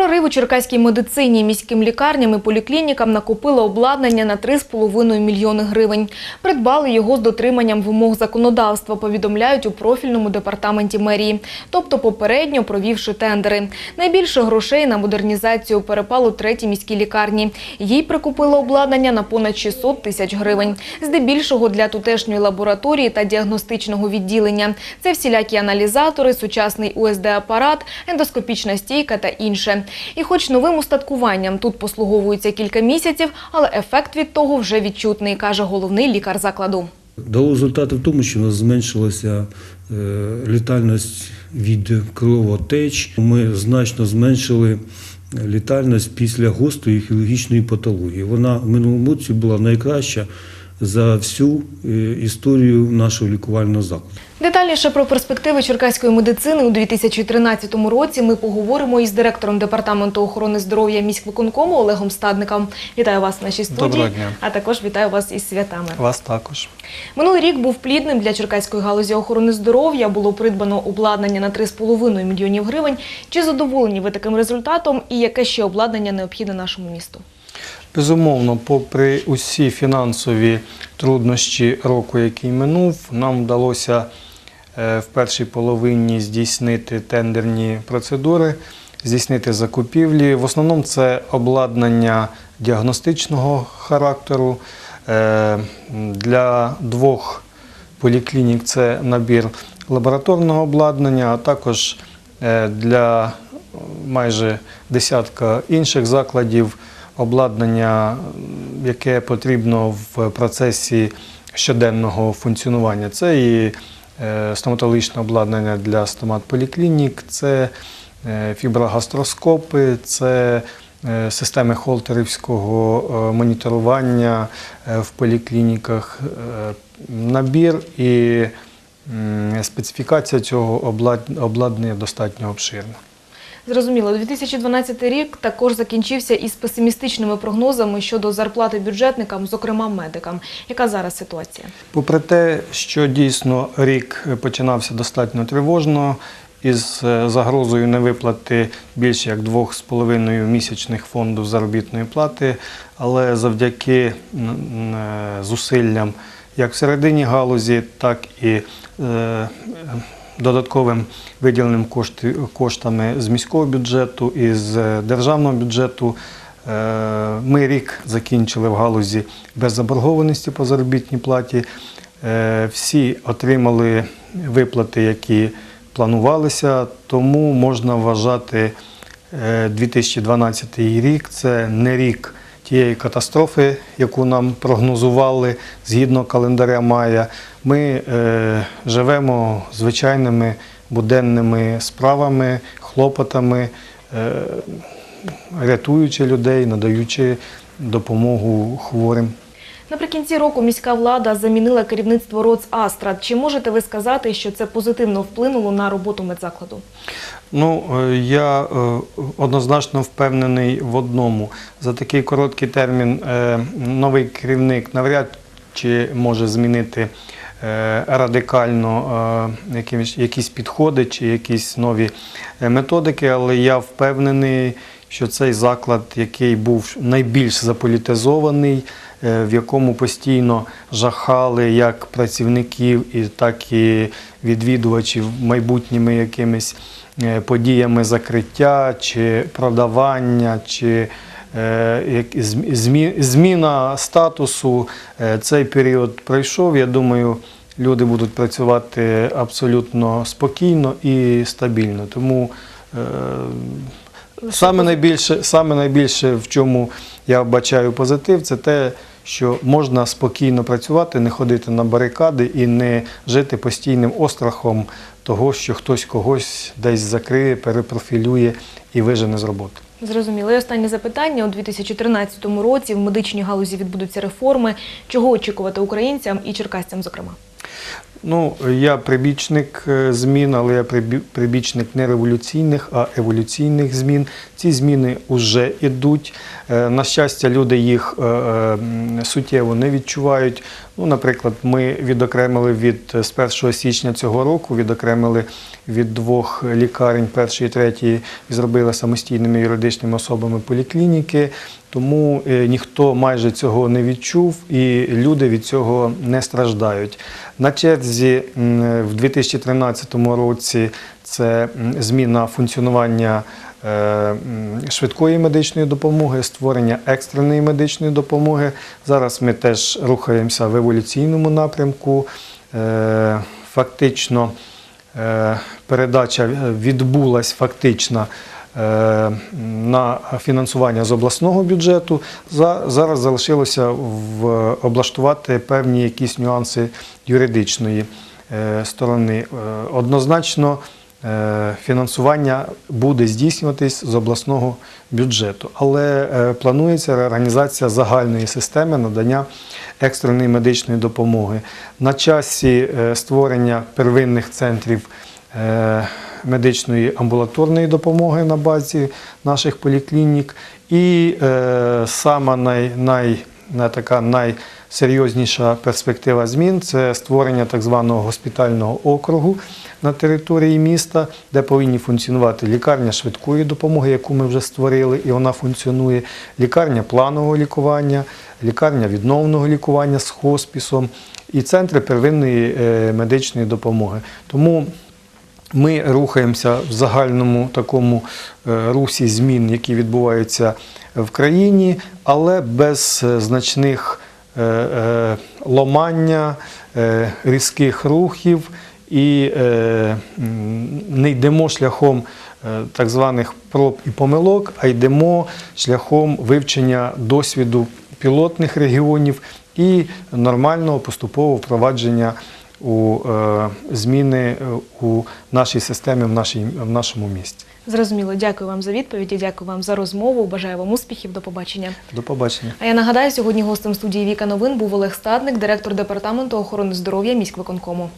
Прорив у черкаській медицині міським лікарням і поліклінікам накупили обладнання на 3,5 мільйони гривень. Придбали його з дотриманням вимог законодавства, повідомляють у профільному департаменті мерії, тобто попередньо провівши тендери. Найбільше грошей на модернізацію перепало третій міській лікарні. Їй прикупили обладнання на понад 600 тисяч гривень. Здебільшого для тутешньої лабораторії та діагностичного відділення. Це всілякі аналізатори, сучасний УСД-апарат, ендоскопічна стійка та інше. І хоч новим устаткуванням тут послуговуються кілька місяців, але ефект від того вже відчутний, каже головний лікар закладу. Дало результати в тому, що у нас зменшилася е, літальність від кровотеч. Ми значно зменшили літальність після гострої хірургічної патології. Вона в минулому році була найкраща за всю е, історію нашого лікувального закладу. Детальніше про перспективи черкаської медицини у 2013 році ми поговоримо із директором департаменту охорони здоров'я міськвиконкому Олегом Стадником. Вітаю вас в нашій студії. Доброго дня. А також вітаю вас із святами. Вас також. Минулий рік був плідним для черкаської галузі охорони здоров'я. Було придбано обладнання на 3,5 мільйонів гривень. Чи задоволені ви таким результатом і яке ще обладнання необхідне нашому місту? Безумовно, попри усі фінансові труднощі року, який минув, нам вдалося е, в першій половині здійснити тендерні процедури, здійснити закупівлі. В основному це обладнання діагностичного характеру. Е, Для двох поліклінік це набір лабораторного обладнання, а також е, для майже десятка інших закладів обладнання, яке потрібно в процесі щоденного функціонування. Це і е, стоматологічне обладнання для стоматполіклінік, це е, фіброгастроскопи, це е, системи холтерівського моніторування в поліклініках, набір і специфікація цього обладнання достатньо обширна. Зрозуміло, 2012 рік також закінчився із песимістичними прогнозами щодо зарплати бюджетникам, зокрема медикам. Яка зараз ситуація? Попри те, що дійсно рік починався достатньо тривожно, із е, загрозою невиплати більше як 2,5 місячних фондів заробітної плати, але завдяки е, зусиллям як всередині галузі, так і е, додатковим виділеним коштами з міського бюджету і з е, державного бюджету. Е, Ми рік закінчили в галузі без заборгованості по заробітній платі. Е, Всі отримали виплати, які планувалися, тому можна вважати е, 2012 рік це не рік тієї катастрофи, яку нам прогнозували згідно календаря Мая. Ми е, живемо звичайними буденними справами, хлопотами, е, рятуючи людей, надаючи допомогу хворим. Наприкінці року міська влада замінила керівництво РОЦ-Астра. Чи можете ви сказати, що це позитивно вплинуло на роботу медзакладу? Ну, е, я е, однозначно впевнений в одному. За такий короткий термін е, новий керівник навряд чи може змінити радикально е, якісь підходи чи якісь нові е, методики, але я впевнений, що цей заклад, який був найбільш заполітизований, е, в якому постійно жахали як працівників, так і відвідувачів майбутніми якимись е, подіями закриття чи продавання, чи е, зміна статусу. Е, Цей період пройшов. Я думаю, люди будуть працювати абсолютно спокійно і стабільно. Тому е, Саме найбільше, саме найбільше, в чому я бачаю позитив, це те, що можна спокійно працювати, не ходити на барикади і не жити постійним острахом того, що хтось когось десь закриє, перепрофілює і вижене з роботи. Зрозуміло. І останнє запитання. У 2013 році в медичній галузі відбудуться реформи. Чого очікувати українцям і черкасцям, зокрема? Ну, я прибічник е, змін, але я прибічник не революційних, а еволюційних змін. Ці зміни вже йдуть. Е, На щастя, люди їх е, суттєво не відчувають. Ну, наприклад, ми відокремили від з 1 січня цього року, відокремили від двох лікарень, першої і третьої, і зробили самостійними юридичними особами поліклініки. Тому е, ніхто майже цього не відчув, і люди від цього не страждають. На черзі в 2013 році це зміна функціонування е, швидкої медичної допомоги, створення екстреної медичної допомоги. Зараз ми теж рухаємося в еволюційному напрямку. Е, Фактично е, передача відбулась фактично е, на фінансування з обласного бюджету. Зараз залишилося облаштувати певні якісь нюанси юридичної е, сторони. Е, Однозначно е, фінансування буде здійснюватись з обласного бюджету, але е, планується реорганізація загальної системи надання екстреної медичної допомоги. На часі е, створення первинних центрів е, медичної амбулаторної допомоги на базі наших поліклінік. І е, сама най, най, така найсерйозніша перспектива змін це створення так званого госпітального округу на території міста, де повинні функціонувати лікарня швидкої допомоги, яку ми вже створили, і вона функціонує, лікарня планового лікування, лікарня відновного лікування з хоспісом і центри первинної е, медичної допомоги. Тому ми рухаємося в загальному такому е, русі змін, які відбуваються в країні, але без е, значних е, ломання, різких рухів і не йдемо шляхом так званих проб і помилок, а йдемо шляхом вивчення досвіду пілотних регіонів і нормального поступового впровадження у е, зміни е, у нашій системі, в, нашій, в нашому місті. Зрозуміло, дякую вам за відповіді, дякую вам за розмову. Бажаю вам успіхів. До побачення. До побачення. А я нагадаю, сьогодні гостем студії Віка Новин був Олег Стадник, директор департаменту охорони здоров'я міськвиконкому.